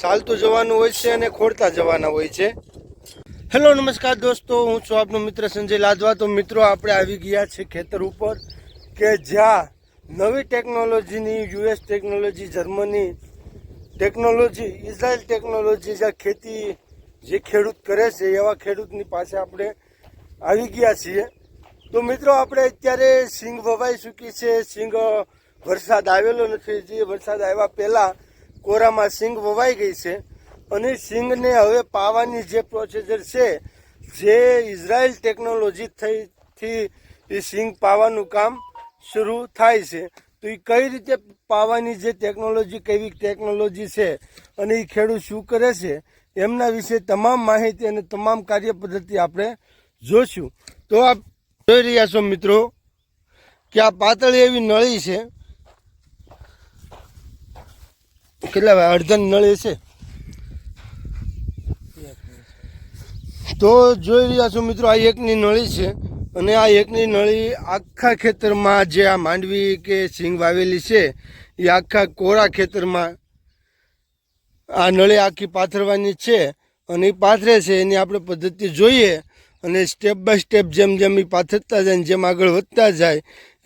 ચાલતું જવાનું હોય છે અને ખોડતા જવાના હોય છે. હેલો, નમસ્કાર દોસ્તો, હું છું આપનો મિત્ર સંજય લાદવા તો મિત્રો, આપણે આવી ગયા છે ખેતર ઉપર કે જ્યાં નવી ટેકનોલોજીની, US technology, Germany technology, Israel technology જ્યાં ખેતી, જે ખેડૂત કરે છે, એવા ખેડૂતની પાસે આપણે આવી ગયા છીએ. તો મિત્રો, આપણે અત્યારે સિંગ વવાઈ ચૂકી છે. સિંગ વરસાદ આવેલો નથી. જે વરસાદ આવ્યા પહેલાં કોરામાં સિંગ વવાઈ ગઈ છે અને સિંગને હવે પાવાની જે પ્રોસીજર છે, જે ઇઝરાયલ ટેકનોલોજી થઈથી એ સિંગ પાવાનું કામ શરૂ થાય છે. તો એ કઈ રીતે પાવાની જે ટેકનોલોજી કેવી ટેકનોલોજી છે અને એ ખેડૂત શું કરે છે, એમના વિશે તમામ માહિતી અને તમામ કાર્ય પદ્ધતિ આપણે જોશું. તો આપ જોઈ રહ્યા છો મિત્રો કે આ પાતળી એવી નળી છે કેટલા અડધન નળે છે તો જોઈ રહ્યા છો મિત્રો, આ એકની નળી છે અને આ એકની નળી આખા ખેતરમાં જે આ માંડવી કે સિંગ વાવેલી છે, એ આખા કોરા ખેતરમાં આ નળી આખી પાથરવાની છે અને એ પાથરે છે એની આપણે પદ્ધતિ જોઈએ અને સ્ટેપ બાય સ્ટેપ જેમ જેમ એ પાથરતા જાય જેમ આગળ વધતા જાય,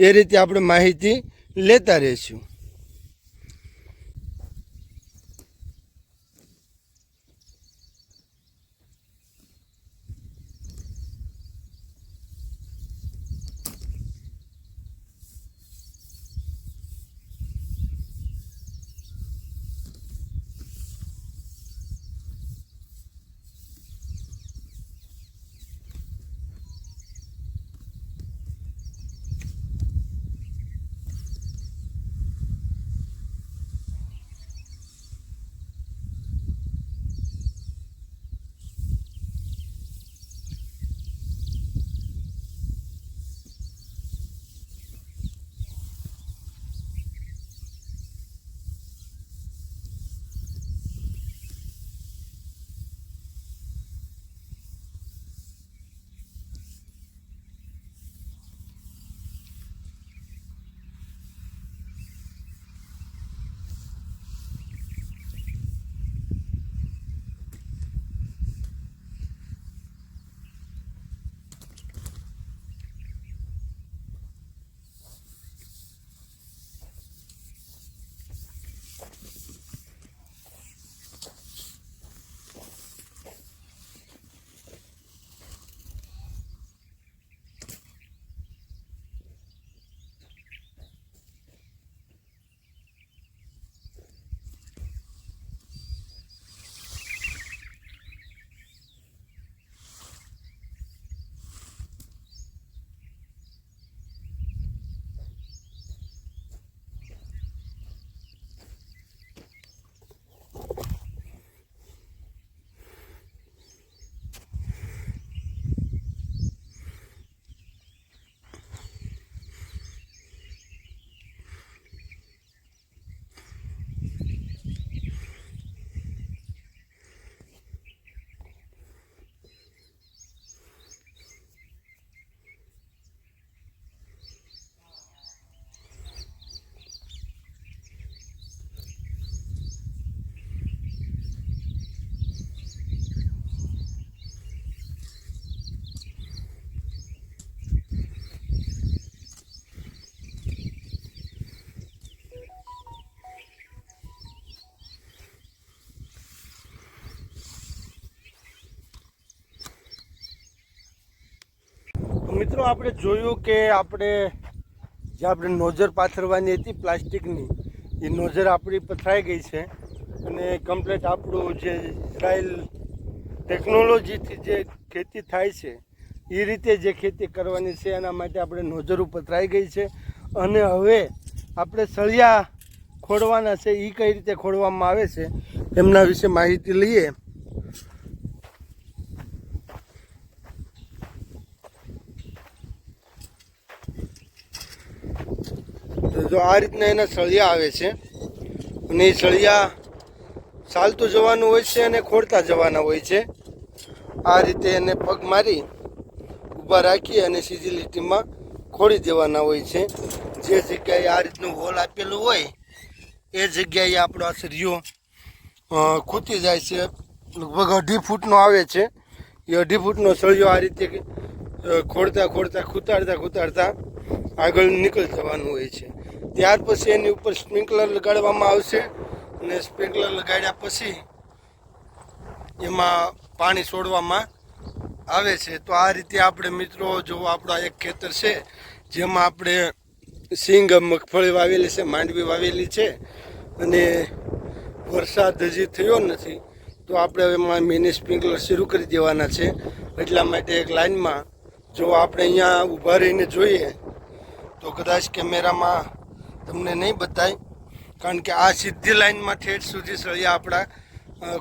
એ રીતે આપણે માહિતી લેતા રહીશું. મિત્રો, આપણે જોયું કે આપણે જે આપણે નોઝર પાથરવાની હતી પ્લાસ્ટિકની, એ નોઝર આપણી પથરાઈ ગઈ છે અને કમ્પ્લીટ આપણું જે ઇઝરાયલ ટેકનોલોજીથી જે ખેતી થાય છે, એ રીતે જે ખેતી કરવાની છે, એના માટે આપણે નોઝર પથરાઈ ગઈ છે. અને હવે આપણે સળિયા ખોડવાના છે એ કઈ રીતે ખોડવામાં આવે છે, એમના વિશે માહિતી લઈએ. જો આ રીતના એના સળિયા આવે છે. અને એ સળિયા ચાલતું જવાનું હોય છે અને ખોડતા જવાના હોય છે. આ રીતે એને પગ મારી ઊભા રાખી અને સીધી લીટીમાં ખોડી દેવાના હોય છે. જે જગ્યાએ આ રીતનું હોલ આપેલું હોય, એ જગ્યાએ આપણો આ સરિયો ખૂટી જાય છે. લગભગ અઢી ફૂટનો આવે છે. એ અઢી ફૂટનો સળિયો આ રીતે ખોડતા ખોડતા ખૂતાડતા ખૂતાડતા આગળ નીકળી જવાનું હોય છે. ત્યાર પછી એની ઉપર સ્પ્રિંકલર લગાડવામાં આવશે અને સ્પ્રિંકલર લગાડ્યા પછી એમાં પાણી છોડવામાં આવે છે. તો આ રીતે આપણે મિત્રો જો આપણા એક ખેતર છે, જેમાં આપણે સિંગ મગફળી વાવેલી છે, માંડવી વાવેલી છે અને વરસાદ હજી થયો નથી, તો આપણે એમાં મિની સ્પ્રિંકલર શરૂ કરી દેવાના છે. એટલા માટે એક લાઈનમાં જો આપણે અહીંયા ઊભા રહીને જોઈએ, તો કદાચ કેમેરામાં તમને નહીં બતાય, કારણ કે આ સીધી લાઈનમાં ઠેઠ સુધી સળિયા આપણા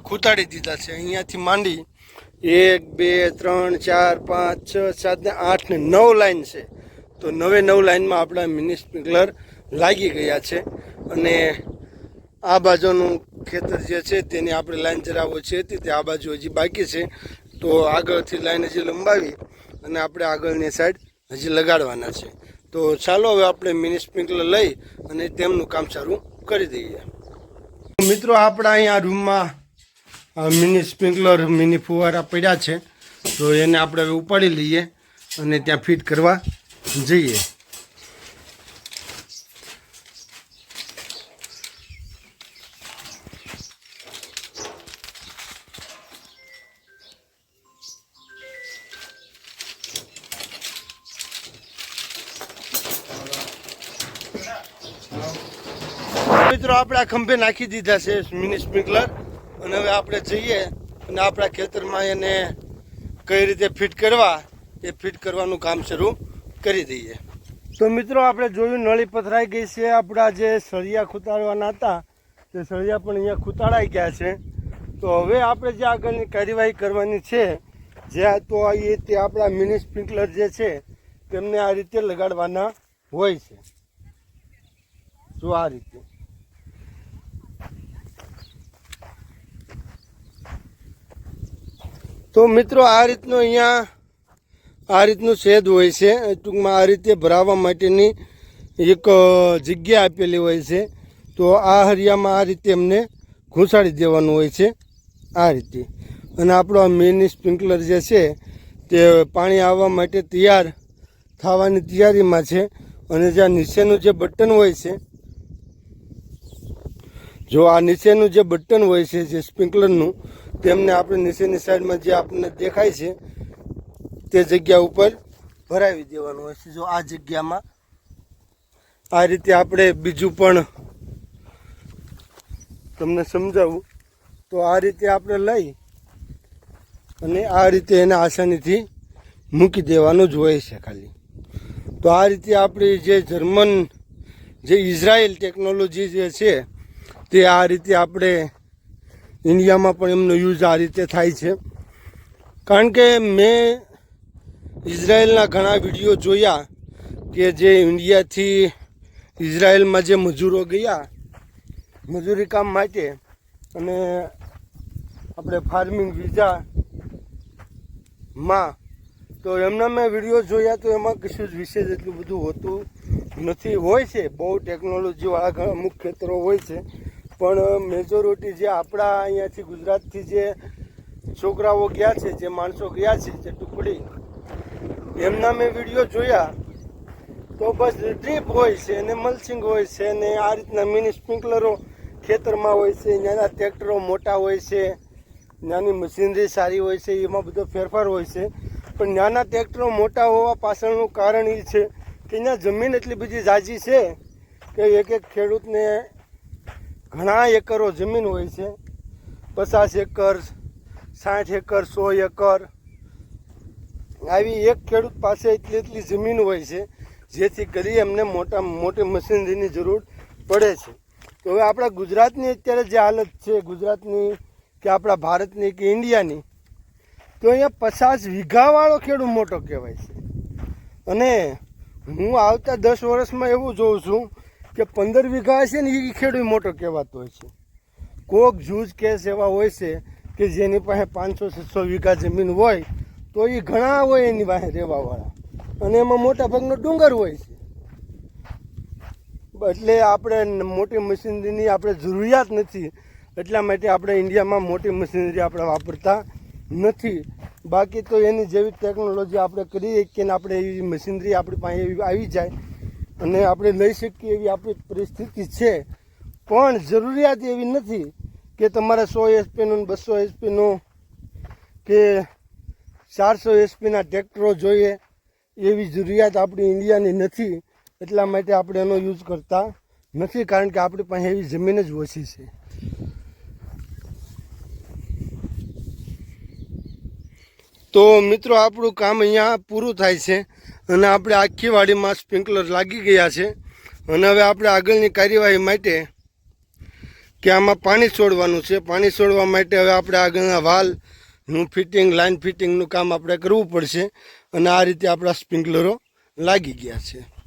ખૂતાડી દીધા છે. અહીંયાથી માંડી એક, બે, ત્રણ, ચાર, પાંચ, છ, સાત ને આઠ ને નવ લાઈન છે. તો નવે નવ લાઈનમાં આપણા મિની સ્પ્રિંકલર લાગી ગયા છે. અને આ બાજુનું ખેતર જે છે તેની આપણે લાઈન ચરાવો છે. તે આ બાજુ હજી બાકી છે. તો આગળથી લાઈન હજી લંબાવી અને આપણે આગળની સાઈડ હજી લગાડવાના છે. તો ચાલો હવે આપણે મિની સ્પ્રિંકલર લઈ અને તેમનું કામ સારું કરી દઈએ. મિત્રો આપણા અહીંયા રૂમમાં મિની સ્પ્રિંકલર, મિની ફુવારા પડ્યા છે. તો એને આપણે હવે ઉપાડી લઈએ અને ત્યાં ફિટ કરવા જઈએ. મિત્રો, આપણે ખંભે નાખી દીધા છે મિની સ્પ્રિંકલર. અને હવે આપણે જઈએ અને આપણા ખેતરમાં એને કઈ રીતે ફિટ કરવા, એ ફિટ કરવાનું કામ શરૂ કરી દઈએ. તો મિત્રો, આપણે જોયું નળી પથરાઈ ગઈ છે. આપણા જે સળિયા ખૂતાડવાના હતા, તે સળિયા પણ અહીંયા ખૂતાડાઈ ગયા છે. તો હવે આપણે જે આગળની કાર્યવાહી કરવાની છે, જે તો એ તે આપણા મિની સ્પ્રિંકલર જે છે, તેમને આ રીતે લગાડવાના હોય છે. જો આ રીતે. તો મિત્રો, આ રીતનો અહીંયા, આ રીતનું શેદ હોય છે. ટૂંકમાં આ રીતે ભરાવવા માટેની એક જગ્યા આપેલી હોય છે. તો આ હરિયામાં આ રીતે એમને ઘૂંસાડી દેવાનું હોય છે. આ રીતે. અને આપણો આ મિની સ્પ્રિંકલર જે છે, તે પાણી આવવા માટે તૈયાર થવાની તૈયારીમાં છે. અને જ્યાં નીચેનું જે બટન હોય છે, જો આ નીચેનું જે બટન હોય છે, જે સ્પ્રિંકલરનું તેમને આપણે નીચેની સાઈડમાં જે આપણને દેખાય છે, તે જગ્યા ઉપર ભરાવી દેવાનું હોય છે. જો આ જગ્યામાં આ રીતે આપણે બીજું પણ તમને સમજાવું, તો આ રીતે આપણે લઈ અને આ રીતે એને આસાનીથી મૂકી દેવાનું જ હોય છે ખાલી. તો આ રીતે આપણી જે જર્મન, જે ઇઝરાયલ ટેકનોલોજી જે છે, તે આ રીતે આપણે ઇન્ડિયામાં પણ એમનો યુઝ આ રીતે થાય છે. કારણ કે મેં ઇઝરાયલના ઘણા વીડિયો જોયા કે જે ઇન્ડિયાથી ઇઝરાયલમાં જે મજૂરો ગયા, મજૂરી કામ માટે અને આપણે ફાર્મિંગ વિઝામાં, તો એમના મેં વીડિયો જોયા તો એમાં કશું જ વિશેષ એટલું બધું હોતું નથી. હોય છે, બહુ ટેકનોલોજીવાળા ઘણા અમુક ખેતરો હોય છે. પણ મેજોરિટી જે આપણા અહીંયાથી ગુજરાતથી જે છોકરાઓ ગયા છે, જે માણસો ગયા છે, જે ટુકડી, એમના મેં વીડિયો જોયા. તો બસ ડ્રીપ હોય છે ને મલસિંગ હોય છે ને આ રીતના મિની સ્પ્રિંકલરો ખેતરમાં હોય છે, નાના ટ્રેક્ટરો મોટા હોય છે, નાની મશીનરી સારી હોય છે, એમાં બધો ફેરફાર હોય છે. પણ નાના ટ્રેક્ટરો મોટા હોવા પાછળનું કારણ એ છે કે ત્યાં જમીન એટલી બધી જાજી છે કે એક એક ખેડૂતને ઘણા એકરો જમીન હોય છે, પચાસ એકર, સાઠ એકર, સો એકર. આવી એક ખેડૂત પાસે એટલી એટલી જમીન હોય છે, જેથી કરી એમને મોટા મોટી મશીનરીની જરૂર પડે છે. તો હવે આપણા ગુજરાતની અત્યારે જે હાલત છે, ગુજરાતની કે આપણા ભારતની કે ઇન્ડિયાની, તો અહીંયા પચાસ વીઘાવાળો ખેડૂત મોટો કહેવાય છે. અને હું આવતા દસ વર્ષમાં એવું જોઉં છું કે પંદર વીઘા હશે ને એ ખેડૂત મોટો કહેવાતો હોય છે. કોક જૂજ કેસ એવા હોય છે કે જેની પાસે પાંચસો, છસો વીઘા જમીન હોય, તો એ ઘણા હોય એની પાસે રહેવાવાળા. અને એમાં મોટા ભાગનો ડુંગર હોય છે. એટલે આપણે મોટી મશીનરીની આપણે જરૂરિયાત નથી. એટલા માટે આપણે ઇન્ડિયામાં મોટી મશીનરી આપણે વાપરતા નથી. બાકી તો એની જેવી ટેકનોલોજી આપણે કરીએ કે આપણે એવી મશીનરી આપણી પાસે એવી આવી જાય અને આપણે લઈ શકીએ એવી આપણી પરિસ્થિતિ છે. પણ જરૂરિયાત એવી નથી કે તમારે સો એચપીનું બસો એચપીનું કે ચારસો એચપીના ટ્રેક્ટરો જોઈએ એવી જરૂરિયાત આપણી ઇન્ડિયાની નથી. એટલા માટે આપણે એનો યુઝ કરતા નથી કારણ કે આપણી પાસે એવી જમીન જ ઓછી છે. તો મિત્રો આપણું કામ અહીંયા પૂરું થાય છે. અને આપણે આખી વાડીમાં સ્પ્રિંકલર લાગી ગયા છે. અને હવે આપણે આગળની કાર્યવાહી માટે કે આમાં પાણી છોડવાનું છે. પાણી છોડવા માટે હવે આપણે આગળના વાલનું ફિટિંગ લાઇન ફિટિંગનું કામ આપણે કરવું પડશે. અને આ રીતે આપણા સ્પ્રિંકલરો લાગી ગયા છે.